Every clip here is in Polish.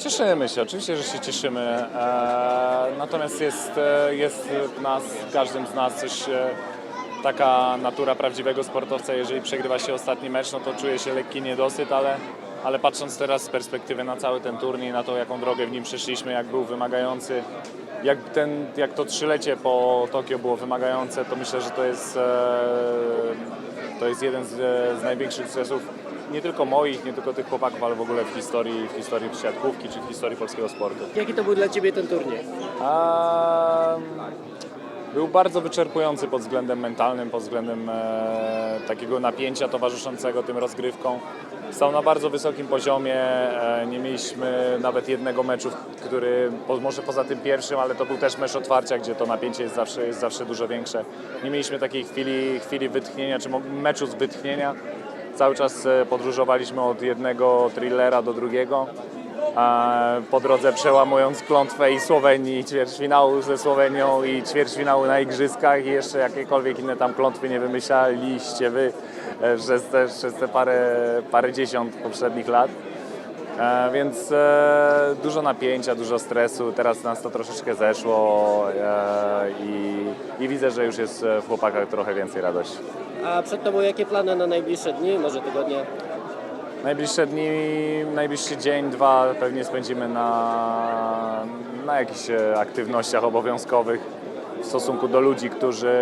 Cieszymy się, oczywiście, że się cieszymy. E, natomiast jest, e, jest w nas, w każdym z nas coś, e, taka natura prawdziwego sportowca. Jeżeli przegrywa się ostatni mecz, no to czuje się lekki niedosyt, ale, ale patrząc teraz z perspektywy na cały ten turniej, na to jaką drogę w nim przeszliśmy, jak był wymagający, jak, ten, jak to trzylecie po Tokio było wymagające, to myślę, że to jest, e, to jest jeden z, z największych sukcesów nie tylko moich, nie tylko tych chłopaków, ale w ogóle w historii, w historii siatkówki czy w historii polskiego sportu. Jaki to był dla Ciebie ten turniej? A, był bardzo wyczerpujący pod względem mentalnym, pod względem e, takiego napięcia towarzyszącego tym rozgrywkom. Stał na bardzo wysokim poziomie. E, nie mieliśmy nawet jednego meczu, który, po, może poza tym pierwszym, ale to był też mecz otwarcia, gdzie to napięcie jest zawsze, jest zawsze dużo większe. Nie mieliśmy takiej chwili, chwili wytchnienia, czy meczu z wytchnienia. Cały czas e, podróżowaliśmy od jednego thrillera do drugiego. Po drodze przełamując klątwę i Słowenii, i ćwierćfinału ze Słowenią i ćwierćfinału na Igrzyskach i jeszcze jakiekolwiek inne tam klątwy nie wymyślaliście wy e, przez te, przez te parę, parę dziesiąt poprzednich lat. E, więc e, dużo napięcia, dużo stresu. Teraz nas to troszeczkę zeszło e, i, i widzę, że już jest w chłopakach trochę więcej radości. A przed Tobą jakie plany na najbliższe dni, może tygodnie? Najbliższe dni, najbliższy dzień, dwa pewnie spędzimy na, na jakichś aktywnościach obowiązkowych w stosunku do ludzi, którzy,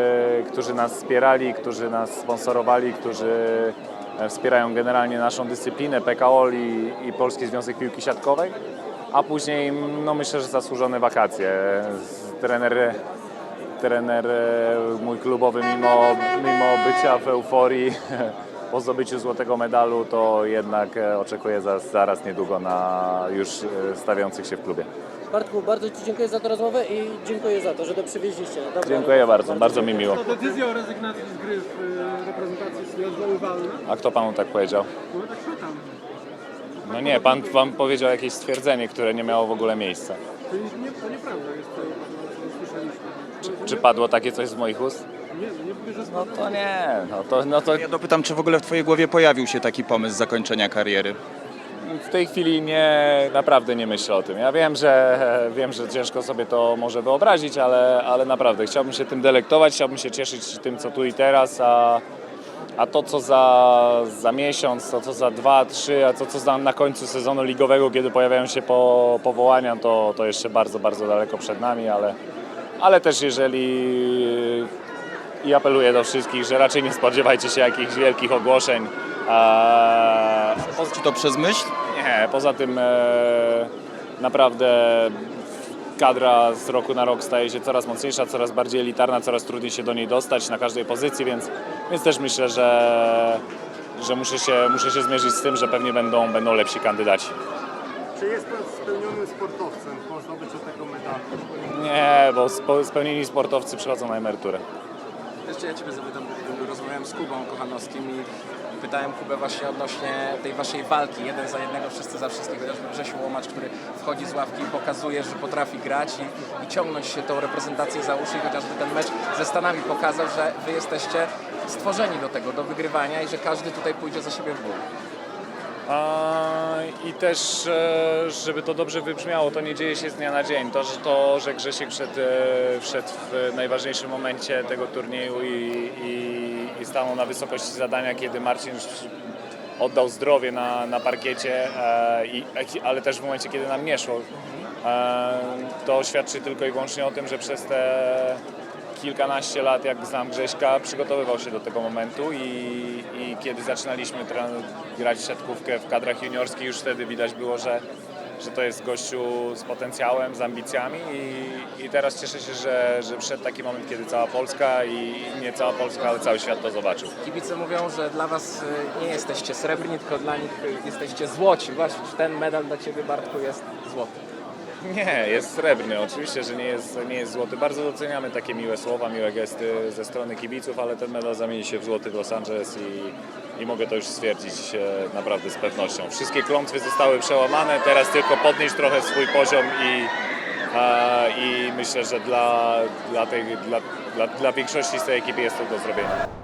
którzy nas wspierali, którzy nas sponsorowali, którzy wspierają generalnie naszą dyscyplinę PKOL i, i Polski Związek Piłki Siatkowej, a później no myślę, że zasłużone wakacje. Trener, trener e, mój klubowy mimo, mimo bycia w euforii po zdobyciu złotego medalu, to jednak e, oczekuję za, zaraz niedługo na już e, stawiających się w klubie. Bartku, bardzo Ci dziękuję za tę rozmowę i dziękuję za to, że to przywieźliście. Dobra, Dziękuję bardzo, bardzo mi miło. To decyzja o rezygnacji z gry w y, reprezentacji jest nieodwoływalna? A kto panu tak powiedział? No tak pytam. No nie, pan wam powiedział jakieś stwierdzenie, które nie miało w ogóle miejsca. To, nie, to nieprawda jest to, co usłyszeliśmy. To, Czy padło takie coś z moich ust? Nie, nie mówię, że No to nie, no to, no to Ja dopytam, czy w ogóle w Twojej głowie pojawił się taki pomysł zakończenia kariery? W tej chwili nie, naprawdę nie myślę o tym. Ja wiem, że wiem, że ciężko sobie to może wyobrazić, ale, ale naprawdę chciałbym się tym delektować, chciałbym się cieszyć tym, co tu i teraz, a, a to, co za, za miesiąc, to, co za dwa, trzy, a to, co za na końcu sezonu ligowego, kiedy pojawiają się po, powołania, to, to jeszcze bardzo, bardzo daleko przed nami, ale, ale też jeżeli i apeluję do wszystkich, że raczej nie spodziewajcie się jakichś wielkich ogłoszeń. A, to przez myśl? nie, poza tym e, naprawdę kadra z roku na rok staje się coraz mocniejsza, coraz bardziej elitarna, coraz trudniej się do niej dostać na każdej pozycji, więc, więc też myślę, że, że muszę, się, muszę się zmierzyć z tym, że pewnie będą, będą lepsi kandydaci. Czy jest Pan spełnionym sportowcem? Można być o tego medalu. Nie, bo spo, spełnieni sportowcy przychodzą na emeryturę. Jeszcze ja Ciebie zapytam, rozmawiałem z Kubą Kochanowskim i pytałem Kubę właśnie odnośnie tej Waszej walki, jeden za jednego, wszyscy za wszystkich, chociażby Grzesiu Łomacz, który wchodzi z ławki i pokazuje, że potrafi grać i, i ciągnąć się tą reprezentację za uszy i chociażby ten mecz ze Stanami pokazał, że Wy jesteście stworzeni do tego, do wygrywania i że każdy tutaj pójdzie za siebie w ból. I też, e, żeby to dobrze wybrzmiało, to nie dzieje się z dnia na dzień. To, że, to, że Grzesiek wszedł, e, wszedł w najważniejszym momencie tego turnieju i, i stanął na wysokości zadania, kiedy Marcin już oddał zdrowie na, na parkiecie, e, i, ale też w momencie, kiedy nam nie szło. E, To świadczy tylko i wyłącznie o tym, że przez te kilkanaście lat, jak znam Grześka, przygotowywał się do tego momentu i, i kiedy zaczynaliśmy grać siatkówkę w kadrach juniorskich, już wtedy widać było, że, że to jest gościu z potencjałem, z ambicjami i, i teraz cieszę się, że, że przyszedł taki moment, kiedy cała Polska i nie cała Polska, ale cały świat to zobaczył. Kibice mówią, że dla Was y, nie jesteście srebrni, tylko dla nich y, jesteście złoci. Właśnie, czy ten medal dla Ciebie, Bartku, jest złoty? Nie, jest srebrny. Oczywiście, że nie jest, nie jest złoty. Bardzo doceniamy takie miłe słowa, miłe gesty ze strony kibiców, ale ten medal zamieni się w złoty w Los Angeles i, i mogę to już stwierdzić e, naprawdę z pewnością. Wszystkie klątwy zostały przełamane, teraz tylko podnieść trochę swój poziom i, i myślę, że dla, dla, tej, dla, dla, dla większości z tej ekipy jest to do zrobienia.